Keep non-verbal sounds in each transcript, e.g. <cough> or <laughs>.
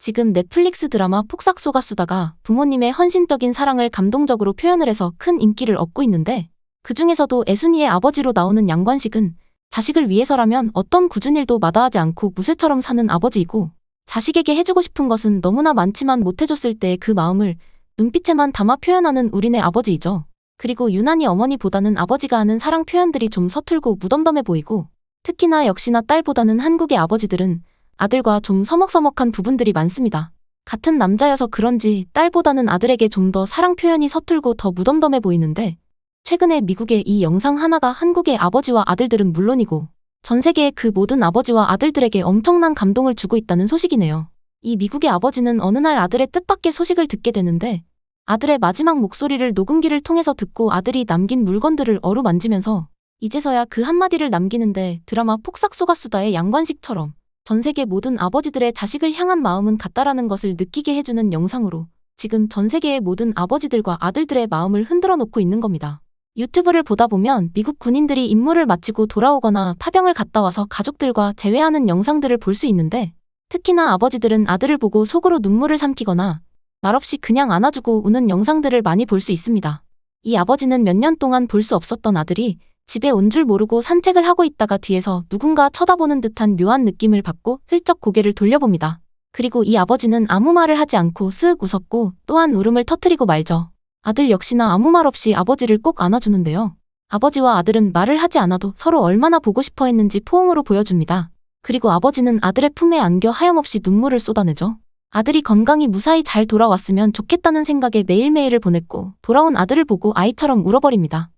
지금 넷플릭스 드라마 폭삭 속가수다가 부모님의 헌신적인 사랑을 감동적으로 표현을 해서 큰 인기를 얻고 있는데 그 중에서도 애순이의 아버지로 나오는 양관식은 자식을 위해서라면 어떤 굳은 일도 마다하지 않고 무쇠처럼 사는 아버지이고 자식에게 해주고 싶은 것은 너무나 많지만 못해줬을 때의 그 마음을 눈빛에만 담아 표현하는 우리네 아버지이죠. 그리고 유난히 어머니보다는 아버지가 하는 사랑 표현들이 좀 서툴고 무덤덤해 보이고 특히나 역시나 딸보다는 한국의 아버지들은 아들과 좀 서먹서먹한 부분들이 많습니다. 같은 남자여서 그런지 딸보다는 아들에게 좀 더 사랑 표현이 서툴고 더 무덤덤해 보이는데 최근에 미국의 이 영상 하나가 한국의 아버지와 아들들은 물론이고 전 세계의 그 모든 아버지와 아들들에게 엄청난 감동을 주고 있다는 소식이네요. 이 미국의 아버지는 어느 날 아들의 뜻밖의 소식을 듣게 되는데 아들의 마지막 목소리를 녹음기를 통해서 듣고 아들이 남긴 물건들을 어루만지면서 이제서야 그 한마디를 남기는데 드라마 폭삭 속가수다의 양관식처럼 전 세계 모든 아버지들의 자식을 향한 마음은 같다라는 것을 느끼게 해주는 영상으로 지금 전 세계의 모든 아버지들과 아들들의 마음을 흔들어 놓고 있는 겁니다. 유튜브를 보다 보면 미국 군인들이 임무를 마치고 돌아오거나 파병을 갔다 와서 가족들과 재회하는 영상들을 볼 수 있는데 특히나 아버지들은 아들을 보고 속으로 눈물을 삼키거나 말없이 그냥 안아주고 우는 영상들을 많이 볼 수 있습니다. 이 아버지는 몇 년 동안 볼 수 없었던 아들이 집에 온 줄 모르고 산책을 하고 있다가 뒤에서 누군가 쳐다보는 듯한 묘한 느낌을 받고 슬쩍 고개를 돌려봅니다. 그리고 이 아버지는 아무 말을 하지 않고 쓱 웃었고 또한 울음을 터뜨리고 말죠. 아들 역시나 아무 말 없이 아버지를 꼭 안아주는데요. 아버지와 아들은 말을 하지 않아도 서로 얼마나 보고 싶어 했는지 포옹으로 보여줍니다. 그리고 아버지는 아들의 품에 안겨 하염없이 눈물을 쏟아내죠. 아들이 건강히 무사히 잘 돌아왔으면 좋겠다는 생각에 매일매일을 보냈고 돌아온 아들을 보고 아이처럼 울어버립니다.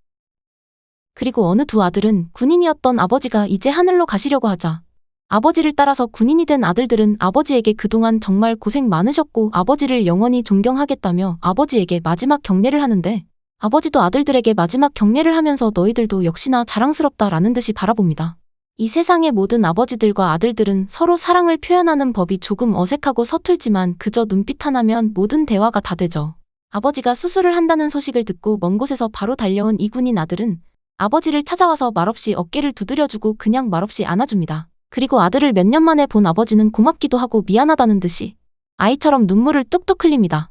그리고 어느 두 아들은 군인이었던 아버지가 이제 하늘로 가시려고 하자 아버지를 따라서 군인이 된 아들들은 아버지에게 그동안 정말 고생 많으셨고 아버지를 영원히 존경하겠다며 아버지에게 마지막 경례를 하는데 아버지도 아들들에게 마지막 경례를 하면서 너희들도 역시나 자랑스럽다라는 듯이 바라봅니다. 이 세상의 모든 아버지들과 아들들은 서로 사랑을 표현하는 법이 조금 어색하고 서툴지만 그저 눈빛 하나면 모든 대화가 다 되죠. 아버지가 수술을 한다는 소식을 듣고 먼 곳에서 바로 달려온 이 군인 아들은 아버지를 찾아와서 말없이 어깨를 두드려주고 그냥 말없이 안아줍니다. 그리고 아들을 몇 년 만에 본 아버지는 고맙기도 하고 미안하다는 듯이 아이처럼 눈물을 뚝뚝 흘립니다.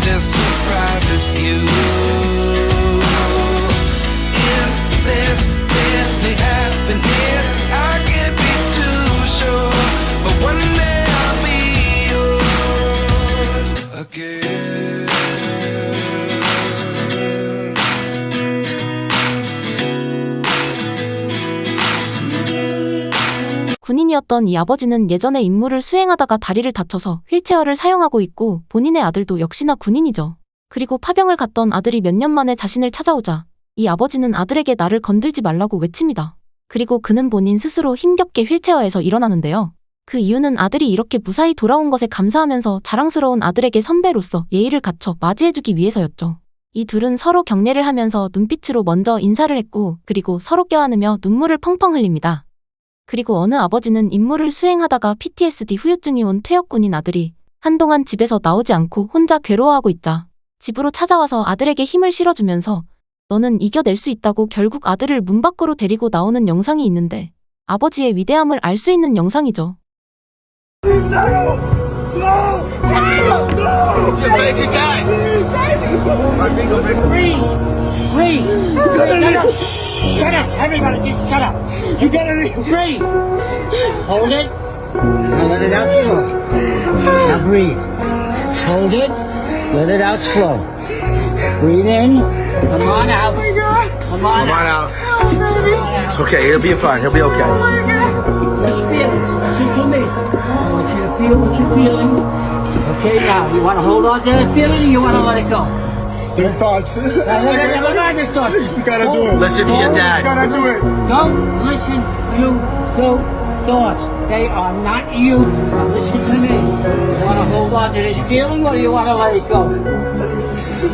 군인이었던 이 아버지는 예전에 임무를 수행하다가 다리를 다쳐서 휠체어를 사용하고 있고 본인의 아들도 역시나 군인이죠. 그리고 파병을 갔던 아들이 몇 년 만에 자신을 찾아오자 이 아버지는 아들에게 나를 건들지 말라고 외칩니다. 그리고 그는 본인 스스로 힘겹게 휠체어에서 일어나는데요. 그 이유는 아들이 이렇게 무사히 돌아온 것에 감사하면서 자랑스러운 아들에게 선배로서 예의를 갖춰 맞이해주기 위해서였죠. 이 둘은 서로 경례를 하면서 눈빛으로 먼저 인사를 했고 그리고 서로 껴안으며 눈물을 펑펑 흘립니다. 그리고 어느 아버지는 임무를 수행하다가 PTSD 후유증이 온 퇴역군인 아들이 한동안 집에서 나오지 않고 혼자 괴로워하고 있자 집으로 찾아와서 아들에게 힘을 실어주면서 너는 이겨낼 수 있다고 결국 아들을 문 밖으로 데리고 나오는 영상이 있는데 아버지의 위대함을 알 수 있는 영상이죠. Good guy. Reed, Reed, shut up, shut up, everybody, just shut up. You gotta breathe. Hold it. Now let it out slow. Now breathe. Hold it. Let it out slow. Breathe in. Come on out. Come on Come on out. It's okay. He'll be fine. He'll be okay. Let's feel it. Listen to me. I want you to feel what you're feeling. Okay, now, you want to hold on to that feeling or you want to let it go? Their thoughts. you Now, let me- let me have gotta do it. Listen to your dad. You gotta do it. Don't listen to those thoughts. They are not you. Now listen to me. You want to hold on to this feeling or you want to let it go?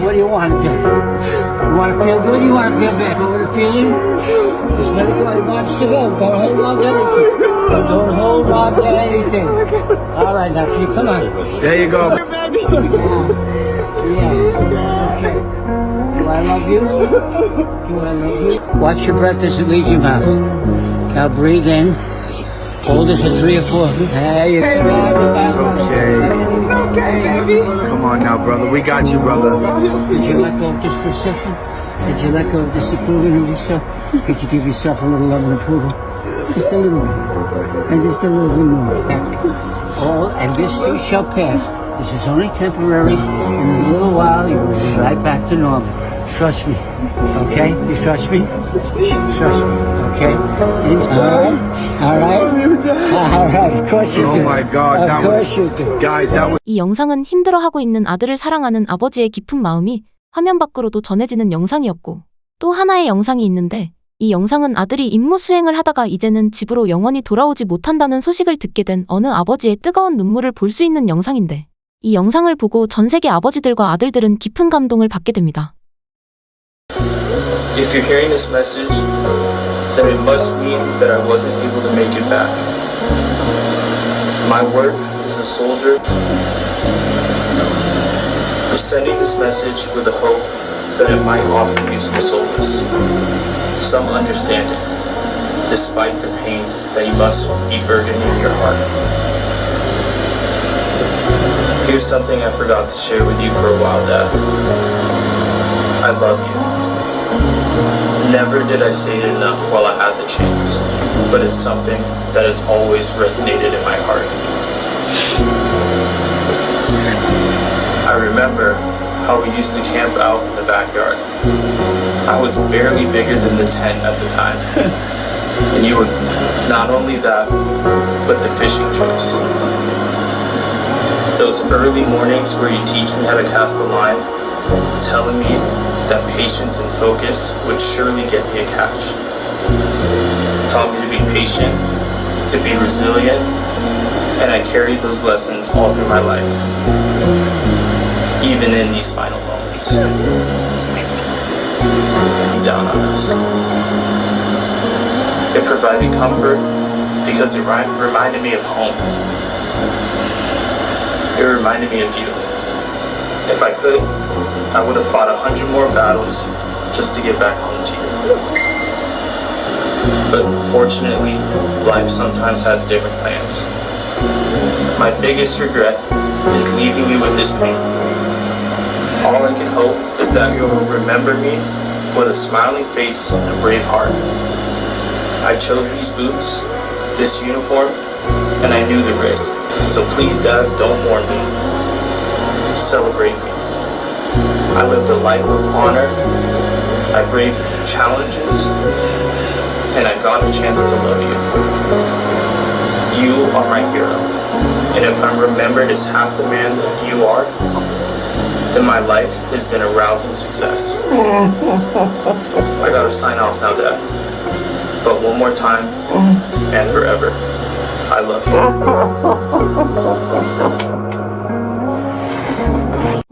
What do you want to do? You want to feel good? You want to feel bad? Go with the feeling? Just let it go. It wants to go. Don't hold on to anything. Don't hold on to anything. All right, now, come on. There you go. Yes. Okay. I love you? Do I love you? Watch your breath as it leaves your mouth. Now breathe in. Hold it for three or four. There you go. Okay. Come on now, brother. We got you, brother. Did you let go of this for a second? Did you let go of disapproving of yourself? Could you give yourself a little love and approval? Just a little bit. And just a little bit more. All, and this too shall pass. This is only temporary. In a little while, you will be right back to normal. Trust me. Okay? You trust me? Trust me. Okay? All right? All right? All right. Of course you do. Oh my God, Of that course was- you do. Guys, that was 이 영상은 힘들어하고 있는 아들을 사랑하는 아버지의 깊은 마음이 화면 밖으로도 전해지는 영상이었고 또 하나의 영상이 있는데 이 영상은 아들이 임무 수행을 하다가 이제는 집으로 영원히 돌아오지 못한다는 소식을 듣게 된 어느 아버지의 뜨거운 눈물을 볼 수 있는 영상인데 이 영상을 보고 전 세계 아버지들과 아들들은 깊은 감동을 받게 됩니다. If you're hearing this message, then it must mean that I wasn't able to make it back. My work as a soldier, I'm sending this message with the hope that it might offer you some solace, some understanding, despite the pain that you must be burdening your heart. Here's something I forgot to share with you for a while, Dad. I love you. Never did I say it enough while I had the chance, but it's something that has always resonated in my heart. I remember how we used to camp out in the backyard. I was barely bigger than the tent at the time. <laughs> and you were not only that, but the fishing trips. Those early mornings where you teach me how to cast a line, telling me that patience and focus would surely get me a catch. Taught me to be patient, to be resilient, and I carried those lessons all through my life, even in these final moments. Down on us. It provided comfort because it reminded me of home. It reminded me of you. If I could, I would have fought a hundred more battles just to get back home to you. But fortunately, life sometimes has different plans. My biggest regret is leaving you with this pain. All I can hope is that you will remember me with a smiling face and a brave heart. I chose these boots, this uniform, and I knew the risk. So please, Dad, don't mourn me. Celebrate me. I lived a life of honor. I braved challenges. And I got a chance to love you. You are my hero. And if I'm remembered as half the man that you are, then my life has been a rousing success. I gotta sign off now, Dad. But one more time and forever, I love you. <laughs>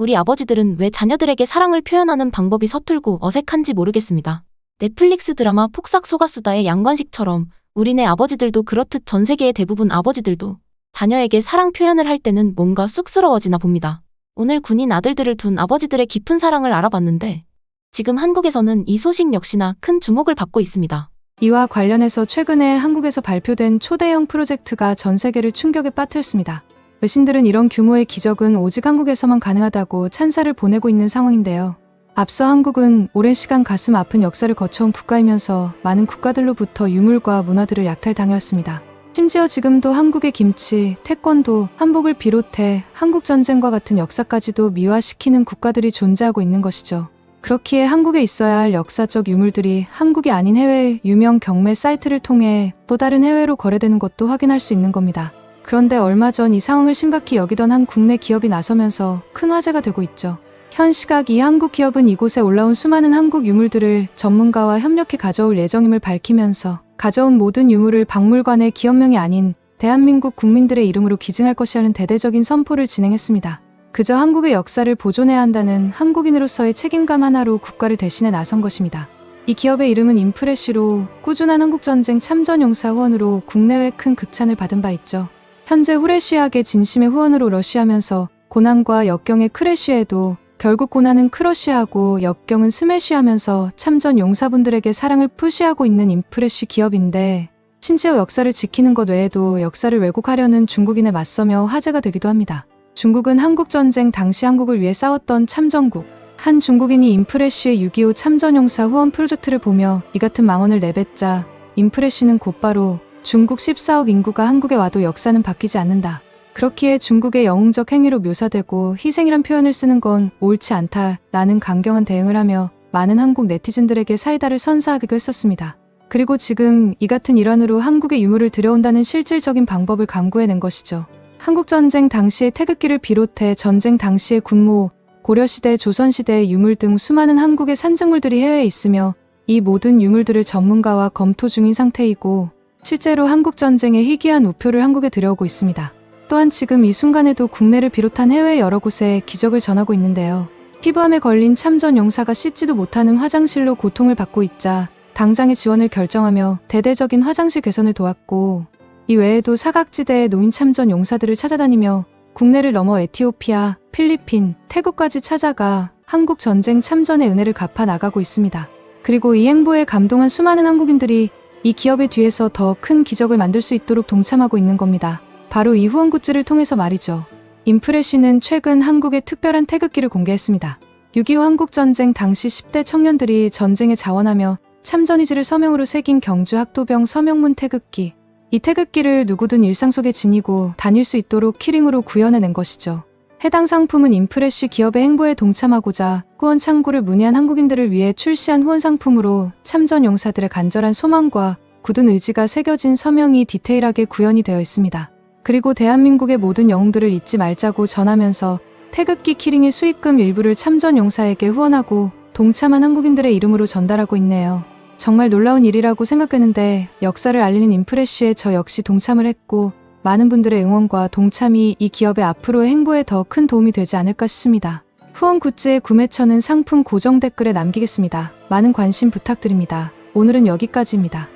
우리 아버지들은 왜 자녀들에게 사랑을 표현하는 방법이 서툴고 어색한지 모르겠습니다. 넷플릭스 드라마 폭삭 소가수다의 양관식처럼 우리네 아버지들도 그렇듯 전 세계의 대부분 아버지들도 자녀에게 사랑 표현을 할 때는 뭔가 쑥스러워지나 봅니다. 오늘 군인 아들들을 둔 아버지들의 깊은 사랑을 알아봤는데 지금 한국에서는 이 소식 역시나 큰 주목을 받고 있습니다. 이와 관련해서 최근에 한국에서 발표된 초대형 프로젝트가 전 세계를 충격에 빠뜨렸습니다. 외신들은 이런 규모의 기적은 오직 한국에서만 가능하다고 찬사를 보내고 있는 상황인데요. 앞서 한국은 오랜 시간 가슴 아픈 역사를 거쳐온 국가이면서 많은 국가들로부터 유물과 문화들을 약탈당해왔습니다. 심지어 지금도 한국의 김치, 태권도, 한복을 비롯해 한국전쟁과 같은 역사까지도 미화시키는 국가들이 존재하고 있는 것이죠. 그렇기에 한국에 있어야 할 역사적 유물들이 한국이 아닌 해외의 유명 경매 사이트를 통해 또 다른 해외로 거래되는 것도 확인할 수 있는 겁니다. 그런데 얼마 전 이 상황을 심각히 여기던 한 국내 기업이 나서면서 큰 화제가 되고 있죠. 현 시각 이 한국 기업은 이곳에 올라온 수많은 한국 유물들을 전문가와 협력해 가져올 예정임을 밝히면서 가져온 모든 유물을 박물관의 기업명이 아닌 대한민국 국민들의 이름으로 기증할 것이라는 대대적인 선포를 진행했습니다. 그저 한국의 역사를 보존해야 한다는 한국인으로서의 책임감 하나로 국가를 대신해 나선 것입니다. 이 기업의 이름은 인프레쉬로 꾸준한 한국전쟁 참전용사 후원으로 국내외 큰 극찬을 받은 바 있죠. 현재 후레쉬학의 진심의 후원으로 러쉬하면서 고난과 역경의 크래쉬에도 결국 고난은 크러쉬하고 역경은 스매쉬하면서 참전 용사분들에게 사랑을 푸시하고 있는 인프레쉬 기업인데 심지어 역사를 지키는 것 외에도 역사를 왜곡하려는 중국인에 맞서며 화제가 되기도 합니다. 중국은 한국전쟁 당시 한국을 위해 싸웠던 참전국. 한 중국인이 인프레쉬의 6.25 참전용사 후원 프로젝트를 보며 이 같은 망언을 내뱉자 인프레쉬는 곧바로 중국 14억 인구가 한국에 와도 역사는 바뀌지 않는다. 그렇기에 중국의 영웅적 행위로 묘사되고 희생이란 표현을 쓰는 건 옳지 않다. 라는 강경한 대응을 하며 많은 한국 네티즌들에게 사이다를 선사하기도 했었습니다. 그리고 지금 이 같은 일환으로 한국의 유물을 들여온다는 실질적인 방법을 강구해낸 것이죠. 한국전쟁 당시의 태극기를 비롯해 전쟁 당시의 군모, 고려시대, 조선시대의 유물 등 수많은 한국의 산증물들이 해외에 있으며 이 모든 유물들을 전문가와 검토 중인 상태이고 실제로 한국 전쟁의 희귀한 우표를 한국에 들여오고 있습니다. 또한 지금 이 순간에도 국내를 비롯한 해외 여러 곳에 기적을 전하고 있는데요. 피부암에 걸린 참전 용사가 씻지도 못하는 화장실로 고통을 받고 있자 당장의 지원을 결정하며 대대적인 화장실 개선을 도왔고 이 외에도 사각지대의 노인 참전 용사들을 찾아다니며 국내를 넘어 에티오피아, 필리핀, 태국까지 찾아가 한국 전쟁 참전의 은혜를 갚아 나가고 있습니다. 그리고 이 행보에 감동한 수많은 한국인들이 이 기업의 뒤에서 더 큰 기적을 만들 수 있도록 동참하고 있는 겁니다. 바로 이 후원 굿즈를 통해서 말이죠. 인프레쉬는 최근 한국의 특별한 태극기를 공개했습니다. 6.25 한국전쟁 당시 10대 청년들이 전쟁에 자원하며 참전의지를 서명으로 새긴 경주 학도병 서명문 태극기. 이 태극기를 누구든 일상 속에 지니고 다닐 수 있도록 키링으로 구현해낸 것이죠. 해당 상품은 인프레쉬 기업의 행보에 동참하고자 후원 창구를 문의한 한국인들을 위해 출시한 후원 상품으로 참전 용사들의 간절한 소망과 굳은 의지가 새겨진 서명이 디테일하게 구현이 되어 있습니다. 그리고 대한민국의 모든 영웅들을 잊지 말자고 전하면서 태극기 키링의 수익금 일부를 참전 용사에게 후원하고 동참한 한국인들의 이름으로 전달하고 있네요. 정말 놀라운 일이라고 생각했는데 역사를 알리는 인프레쉬에 저 역시 동참을 했고 많은 분들의 응원과 동참이 이 기업의 앞으로의 행보에 더 큰 도움이 되지 않을까 싶습니다. 후원 굿즈의 구매처는 상품 고정 댓글에 남기겠습니다. 많은 관심 부탁드립니다. 오늘은 여기까지입니다.